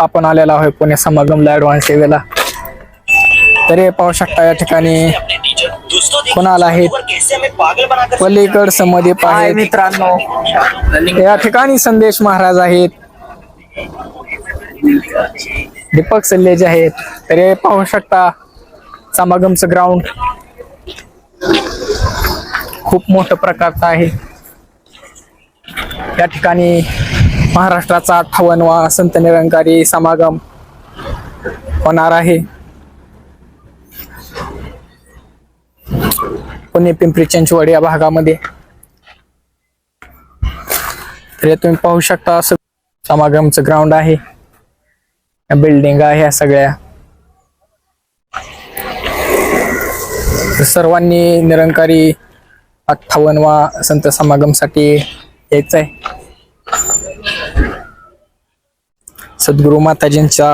आपण आलेलो आहे पुणे समागमला ऍडव्हान्स सेवेला तर पाहू शकता या ठिकाणी कोणाला आहेत पलीकड हाय पाहिजे. मित्रांनो. या ठिकाणी संदेश महाराज आहेत. दीपक सल्लेज आहेत तर पाहू शकता समागमचं ग्राउंड खूप मोठं प्रकारचं आहे. या ठिकाणी महाराष्ट्राचा अठ्ठावन्नवा संत निरंकारी समागम होणार आहे. पुणे पिंपरी चिंचवड या भागामध्ये. तर तुम्ही पाहू शकता असं समागमचं ग्राउंड आहे. बिल्डिंग आहे ह्या सगळ्या. सर्वांनी निरंकारी अठ्ठावन्नवा संत समागमसाठी यायचं आहे सद्गुरु माताजींचा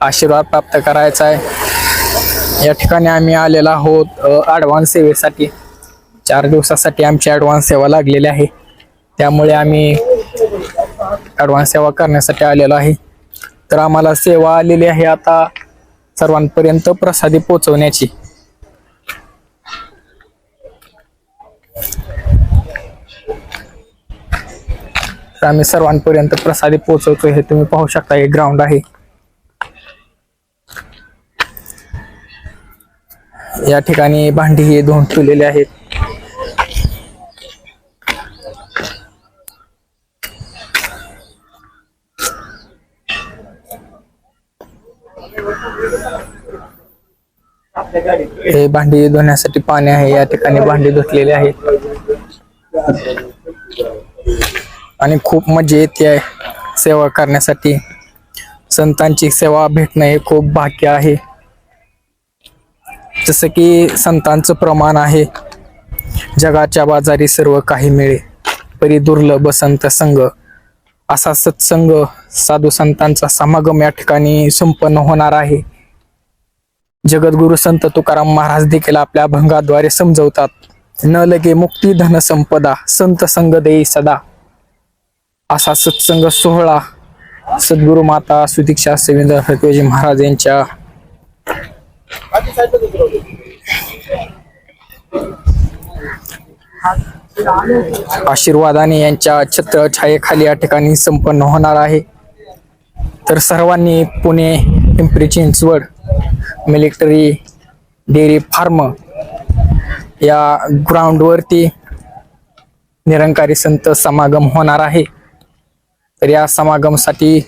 आशीर्वाद प्राप्त करायचा आहे. या ठिकाणी आम्ही आलेलो आहोत ॲडव्हान्स सेवेसाठी. चार दिवसासाठी आमची ॲडव्हान्स सेवा लागलेली आहे. त्यामुळे आम्ही ॲडव्हान्स सेवा करण्यासाठी आलेलो आहे. तर आम्हाला सेवा आलेली आहे आता सर्वांपर्यंत प्रसादी पोहोचवण्याची. तर आम्ही सर्वांपर्यंत प्रसादी पोहोचवतो हे तुम्ही पाहू शकता हे ग्राउंड आहे. या ठिकाणी भांडी हे धुवून ठेवलेले आहेत. हे भांडी धुण्यासाठी पाणी आहे या ठिकाणी भांडी धुतलेली आहेत. आणि खूप मजा येते आहे सेवा करण्यासाठी. संतांची सेवा भेटणं हे खूप भाग्य आहे. जसं की संतांचं प्रमाण आहे. जगाच्या बाजारी सर्व काही मिळे. परी दुर्लभ संत संघ. असा सत्संग साधू संतांचा समागम या ठिकाणी संपन्न होणार आहे. जगद्गुरु संत तुकाराम महाराज देखील आपल्या अभंगाद्वारे समजवतात. न लगे मुक्ती धन संपदा संत संग देई सदा. असा सत्संग सोहळा सद्गुरु माता सुदीक्षा सेवेंद्र फटवेजी महाराज यांच्या आशीर्वादाने यांच्या छत्र छायेखाली या ठिकाणी संपन्न होणार आहे. तर सर्वांनी Pune Pimpri Chinchwad military dairy farm या ग्राउंडवरती निरंकारी संत समागम होणार आहे. तर या समागमसाठी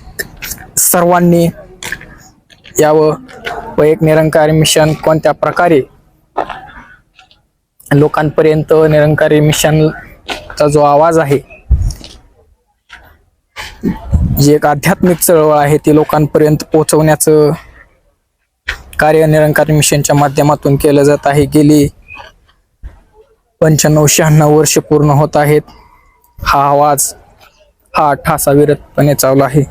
सर्वांनी यावं व एक निरंकारी मिशन कोणत्या प्रकारे लोकांपर्यंत निरंकारी मिशनचा जो आवाज आहे जी एक आध्यात्मिक चळवळ आहे ती लोकांपर्यंत पोहोचवण्याचं कार्य निरंकारी मिशनच्या माध्यमातून केलं जात आहे. गेली पंच्याण्णव शहाण्णव वर्ष पूर्ण होत आहेत. हा आवाज हा ठासा विरतपणे चालू आहे.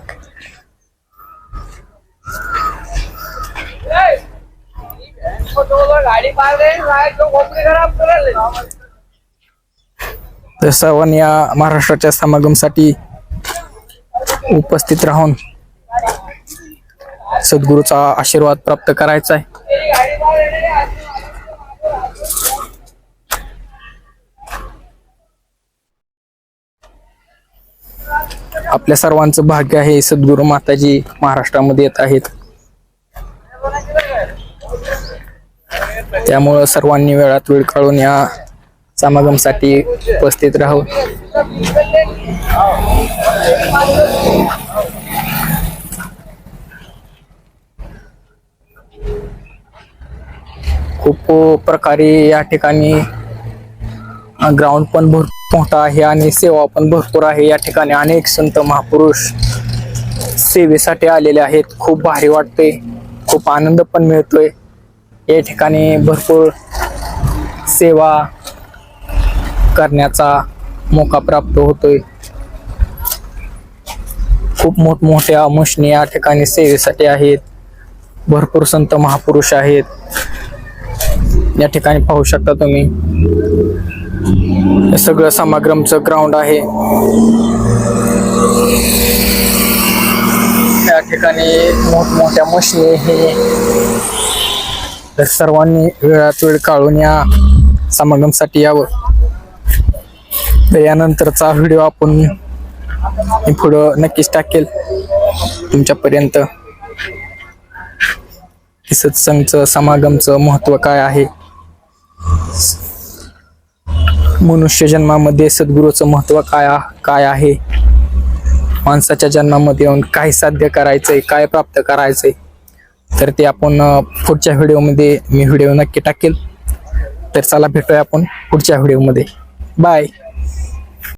तर सर्वांनी या महाराष्ट्राच्या समागमसाठी उपस्थित राहून सद्गुरूचा आशीर्वाद प्राप्त करायचा आहे. आपल्या सर्वांचं भाग्य आहे सद्गुरू माताजी महाराष्ट्रामध्ये येत आहेत. त्यामुळं सर्वांनी वेळात वेळ काढून या समागमसाठी उपस्थित राहू. खूप प्रकारे या ठिकाणी ग्राउंड पण भरपूर मोठा आहे आणि सेवा पण भरपूर आहे. या ठिकाणी अनेक संत महापुरुष सेवेसाठी आलेले आहेत. खूप भारी वाटते खूप आनंद पण मिळतोय. या ठिकाणी भरपूर सेवा करण्याचा मोका प्राप्त होतोय. खूप मोठमोठ्या मुष्णी या ठिकाणी सेवेसाठी आहेत. भरपूर संत महापुरुष आहेत. या ठिकाणी पाहू शकता तुम्ही. हे सगळं समाग्रमचं ग्राउंड आहे. ठिकाणी मोठमोठ्या मशिनी हे तर सर्वांनी वेळात वेळ काढून या समागमसाठी यावं. तर यानंतरचा व्हिडिओ आपण मी पुढं नक्कीच टाकेल. तुमच्यापर्यंत. सत्संगचं समागमचं महत्त्व काय आहे? मनुष्य जन्मामध्ये सद्गुरूचं महत्त्व काय काय आहे? माणसाच्या जन्मामध्ये येऊन काय साध्य करायचंय काय प्राप्त करायचंय? तर ते आपण पुढच्या व्हिडिओमध्ये मी व्हिडिओ नक्की टाकेल. तर चला भेटूया आपण पुढच्या व्हिडिओमध्ये. बाय.